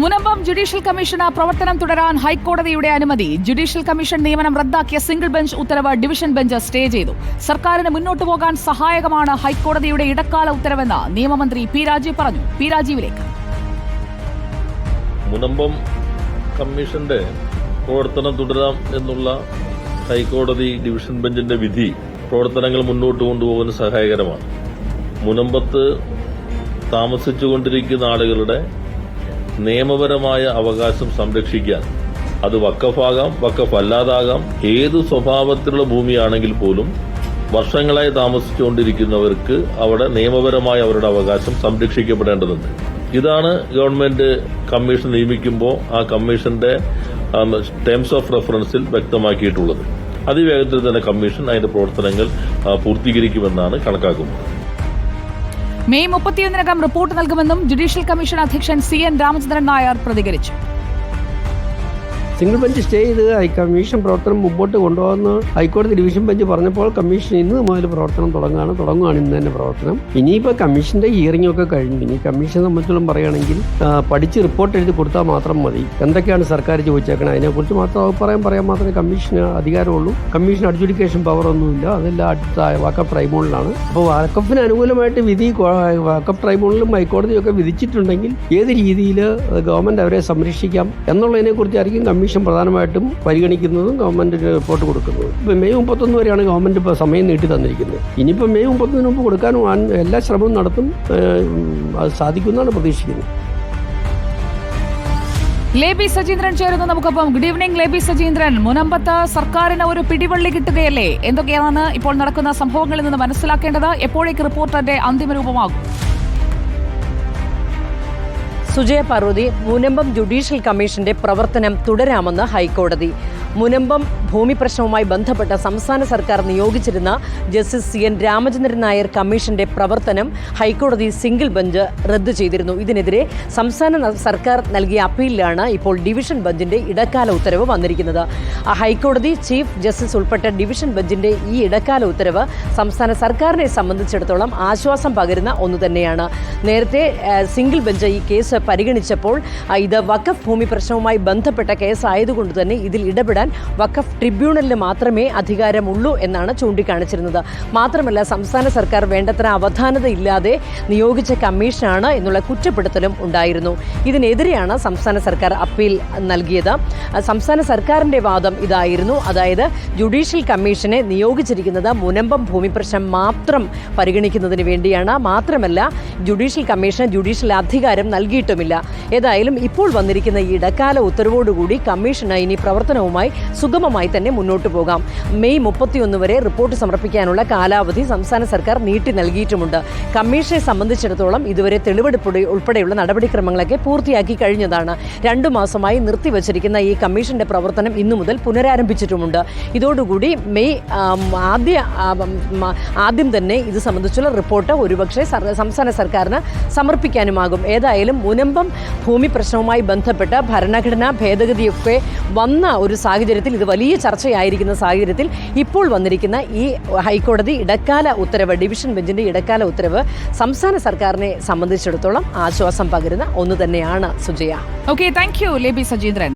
Munambam judicial commission പ്രവർത്തനം തുടരാൻ ഹൈക്കോടതിയുടെ അനുമതി. ജുഡീഷ്യൽ കമ്മീഷൻ നിയമനം റദ്ദാക്കിയ സിംഗിൾ ബെഞ്ച് ഉത്തരവ് ഡിവിഷൻ ബെഞ്ച് സ്റ്റേ ചെയ്തു. സർക്കാരിന് മുന്നോട്ടു പോകാൻ സഹായകമാണ് ഹൈക്കോടതിയുടെ ഇടക്കാല ഉത്തരവെന്ന് നിയമമന്ത്രി പി രാജീവ് പറഞ്ഞു. പി രാജീവിലേക്ക്. മുനമ്പം കമ്മീഷന്റെ പ്രവർത്തനം തുടരാം എന്നുള്ള ഹൈക്കോടതി ഡിവിഷൻ ബെഞ്ചിന്റെ വിധി പ്രവർത്തനങ്ങൾ മുന്നോട്ട് കൊണ്ടുപോകുന്ന സഹായകരമാണ്. മുനമ്പത്ത് താമസിച്ചുകൊണ്ടിരിക്കുന്ന ആളുകളുടെ നിയമപരമായ അവകാശം സംരക്ഷിക്കാൻ. അത് വക്കഫാകാം വക്കഫ് അല്ലാതാകാം ഏതു സ്വഭാവത്തിലുള്ള ഭൂമിയാണെങ്കിൽ പോലും വർഷങ്ങളായി താമസിച്ചുകൊണ്ടിരിക്കുന്നവർക്ക് അവിടെ നിയമപരമായ അവരുടെ അവകാശം സംരക്ഷിക്കപ്പെടേണ്ടതുണ്ട്. ഇതാണ് ഗവൺമെന്റ് കമ്മീഷൻ നിയമിക്കുമ്പോൾ ആ കമ്മീഷന്റെ ടേംസ് ഓഫ് റെഫറൻസിൽ വ്യക്തമാക്കിയിട്ടുള്ളത്. അതിവേഗത്തിൽ തന്നെ കമ്മീഷൻ അതിന്റെ പ്രവർത്തനങ്ങൾ പൂർത്തീകരിക്കുമെന്നാണ് കണക്കാക്കുന്നത്. മെയ് മുപ്പത്തിയൊന്നിനകം റിപ്പോർട്ട് നൽകുമെന്നും ജുഡീഷ്യൽ കമ്മീഷൻ അധ്യക്ഷൻ സി എൻ രാമചന്ദ്രൻ നായർ പ്രതികരിച്ചു സിംഗിൾ ബെഞ്ച് സ്റ്റേ ചെയ്ത് കമ്മീഷൻ പ്രവർത്തനം മുമ്പോട്ട് കൊണ്ടുപോകുന്ന ഹൈക്കോടതി ഡിവിഷൻ ബെഞ്ച് പറഞ്ഞപ്പോൾ കമ്മീഷൻ ഇന്ന് മുതൽ പ്രവർത്തനം തുടങ്ങുകയാണ് തുടങ്ങുകയാണ് ഇന്ന് തന്നെ പ്രവർത്തനം. ഇനിയിപ്പോൾ കമ്മീഷന്റെ ഹിയറിംഗ് ഒക്കെ കഴിഞ്ഞു ഇനി കമ്മീഷനെ സംബന്ധിച്ചോളം പറയുകയാണെങ്കിൽ പഠിച്ച് റിപ്പോർട്ട് എഴുതി കൊടുത്താൽ മാത്രം മതി. എന്തൊക്കെയാണ് സർക്കാർ ചോദിച്ചേക്കണം? അതിനെക്കുറിച്ച് മാത്രം അഭിപ്രായം പറയാൻ മാത്രമേ കമ്മീഷന് അധികാരമുള്ളൂ. കമ്മീഷൻ അഡ്ജുഡിക്കേഷൻ പവർ ഒന്നുമില്ല. അതെല്ലാം വാക്കപ്പ് ട്രൈബ്യൂണലാണ് അപ്പോൾ വാക്കപ്പിന് അനുകൂലമായിട്ട് വിധി വാക്കപ്പ് ട്രൈബ്യൂണലും ഹൈക്കോടതിയും ഒക്കെ വിധിച്ചിട്ടുണ്ടെങ്കിൽ ഏത് രീതിയിൽ ഗവൺമെന്റ് അവരെ സംരക്ഷിക്കാം എന്നുള്ളതിനെ കുറിച്ചായിരിക്കും കമ്മീഷൻ പ്രധാനമായിട്ടും പരിഗണിക്കുന്നതും ഗവൺമെന്റ് റിപ്പോർട്ട് കൊടുക്കുന്നതും. ഇപ്പം മെയ് മുപ്പത്തൊന്ന് വരെയാണ് ഗവൺമെന്റ് ഇപ്പോൾ സമയം നീട്ടി തന്നിരിക്കുന്നത്. ഇനിയിപ്പോൾ മെയ് മുപ്പത്തൊന്നിന് മുമ്പ് കൊടുക്കാനും എല്ലാ ശ്രമവും നടത്തും അത് സാധിക്കുമെന്നാണ് പ്രതീക്ഷിക്കുന്നത്. ലേബി സജീന്ദ്രൻ ചേരുന്നു നമുക്കൊപ്പം. Good evening Leby Sajeendran. മുനമ്പത്ത് സർക്കാരിന് ഒരു പിടിവള്ളി കിട്ടുകയല്ലേ? എന്തൊക്കെയാണ് ഇപ്പോൾ നടക്കുന്ന സംഭവങ്ങളിൽ നിന്ന് മനസ്സിലാക്കേണ്ടത്? എപ്പോഴേക്ക് റിപ്പോർട്ടിന്റെ അന്തിമ രൂപമാകും? സുജയ പാർവതി മുനമ്പം ജുഡീഷ്യൽ കമ്മീഷന്റെ പ്രവർത്തനം തുടരാമെന്ന് ഹൈക്കോടതി. മുനമ്പം ഭൂമി പ്രശ്നവുമായി ബന്ധപ്പെട്ട് സംസ്ഥാന സർക്കാർ നിയോഗിച്ചിരുന്ന justice C N Ramachandran Nair കമ്മീഷന്റെ പ്രവർത്തനം ഹൈക്കോടതി സിംഗിൾ ബെഞ്ച് റദ്ദു ചെയ്തിരുന്നു. ഇതിനെതിരെ സംസ്ഥാന സർക്കാർ നൽകിയ അപ്പീലിലാണ് ഇപ്പോൾ ഡിവിഷൻ ബെഞ്ചിന്റെ ഇടക്കാല ഉത്തരവ് വന്നിരിക്കുന്നത്. ഹൈക്കോടതി ചീഫ് ജസ്റ്റിസ് ഉൾപ്പെട്ട ഡിവിഷൻ ബെഞ്ചിന്റെ ഈ ഇടക്കാല ഉത്തരവ് സംസ്ഥാന സർക്കാരിനെ സംബന്ധിച്ചിടത്തോളം ആശ്വാസം പകരുന്ന ഒന്ന് തന്നെയാണ്. നേരത്തെ സിംഗിൾ ബെഞ്ച് ഈ കേസ് പരിഗണിച്ചപ്പോൾ ഇത് വഖഫ് ഭൂമി പ്രശ്നവുമായി ബന്ധപ്പെട്ട കേസായതുകൊണ്ട് തന്നെ ഇതിൽ ഇടപെടാൻ വഖഫ് ട്രിബ്യൂണലിന് മാത്രമേ അധികാരമുള്ളൂ എന്നാണ് ചൂണ്ടിക്കാണിച്ചിരുന്നത്. മാത്രമല്ല സംസ്ഥാന സർക്കാർ വേണ്ടത്ര അവധാനതയില്ലാതെ നിയോഗിച്ച കമ്മീഷനാണ് എന്നുള്ള കുറ്റപ്പെടുത്തലും ഉണ്ടായിരുന്നു. ഇതിനെതിരെയാണ് സംസ്ഥാന സർക്കാർ അപ്പീൽ നൽകിയത്. സംസ്ഥാന സർക്കാരിന്റെ വാദം ഇതായിരുന്നു. അതായത് ജുഡീഷ്യൽ കമ്മീഷനെ നിയോഗിച്ചിരിക്കുന്നത് മുനമ്പം ഭൂമി പ്രശ്നം മാത്രം പരിഗണിക്കുന്നതിന് വേണ്ടിയാണ്. മാത്രമല്ല ജുഡീഷ്യൽ കമ്മീഷന് ജുഡീഷ്യൽ അധികാരം നൽകിയിട്ടുമില്ല. ഏതായാലും ഇപ്പോൾ വന്നിരിക്കുന്ന ഈ ഇടക്കാല ഉത്തരവോടുകൂടി കമ്മീഷന് ഇനി പ്രവർത്തനവുമായി സുഗമമായി തന്നെ മുന്നോട്ട് പോകാം. മെയ് മുപ്പത്തിയൊന്ന് വരെ റിപ്പോർട്ട് സമർപ്പിക്കാനുള്ള കാലാവധി സംസ്ഥാന സർക്കാർ നീട്ടി നൽകിയിട്ടുമുണ്ട്. കമ്മീഷനെ സംബന്ധിച്ചിടത്തോളം ഇതുവരെ തെളിവെടുപ്പ് ഉൾപ്പെടെയുള്ള നടപടിക്രമങ്ങളൊക്കെ പൂർത്തിയാക്കി കഴിഞ്ഞതാണ്. രണ്ടു മാസമായി നിർത്തിവച്ചിരിക്കുന്ന ഈ കമ്മീഷന്റെ പ്രവർത്തനം ഇന്നു മുതൽ പുനരാരംഭിച്ചിട്ടുമുണ്ട്. ഇതോടുകൂടി മെയ് ആദ്യ ആദ്യം തന്നെ ഇത് സംബന്ധിച്ചുള്ള റിപ്പോർട്ട് ഒരുപക്ഷെ സംസ്ഥാന സർക്കാരിന് സമർപ്പിക്കാനുമാകും. ഏതായാലും മുനമ്പം ഭൂമി പ്രശ്നവുമായി ബന്ധപ്പെട്ട് ഭരണഘടനാ ഭേദഗതിയൊക്കെ വന്ന ഒരു സാഹചര്യത്തിൽ ഇത് വലിയ ചർച്ചയായിരിക്കുന്ന സാഹചര്യത്തിൽ ഇപ്പോൾ വന്നിരിക്കുന്ന ഈ ഹൈക്കോടതി ഇടക്കാല ഉത്തരവ് ഡിവിഷൻ ബെഞ്ചിന്റെ ഇടക്കാല ഉത്തരവ് സംസ്ഥാന സർക്കാരിനെ സംബന്ധിച്ചിടത്തോളം ആശ്വാസം പകരുന്ന ഒന്ന് തന്നെയാണ് Sujaya. Okay thank you Leby Sajeendran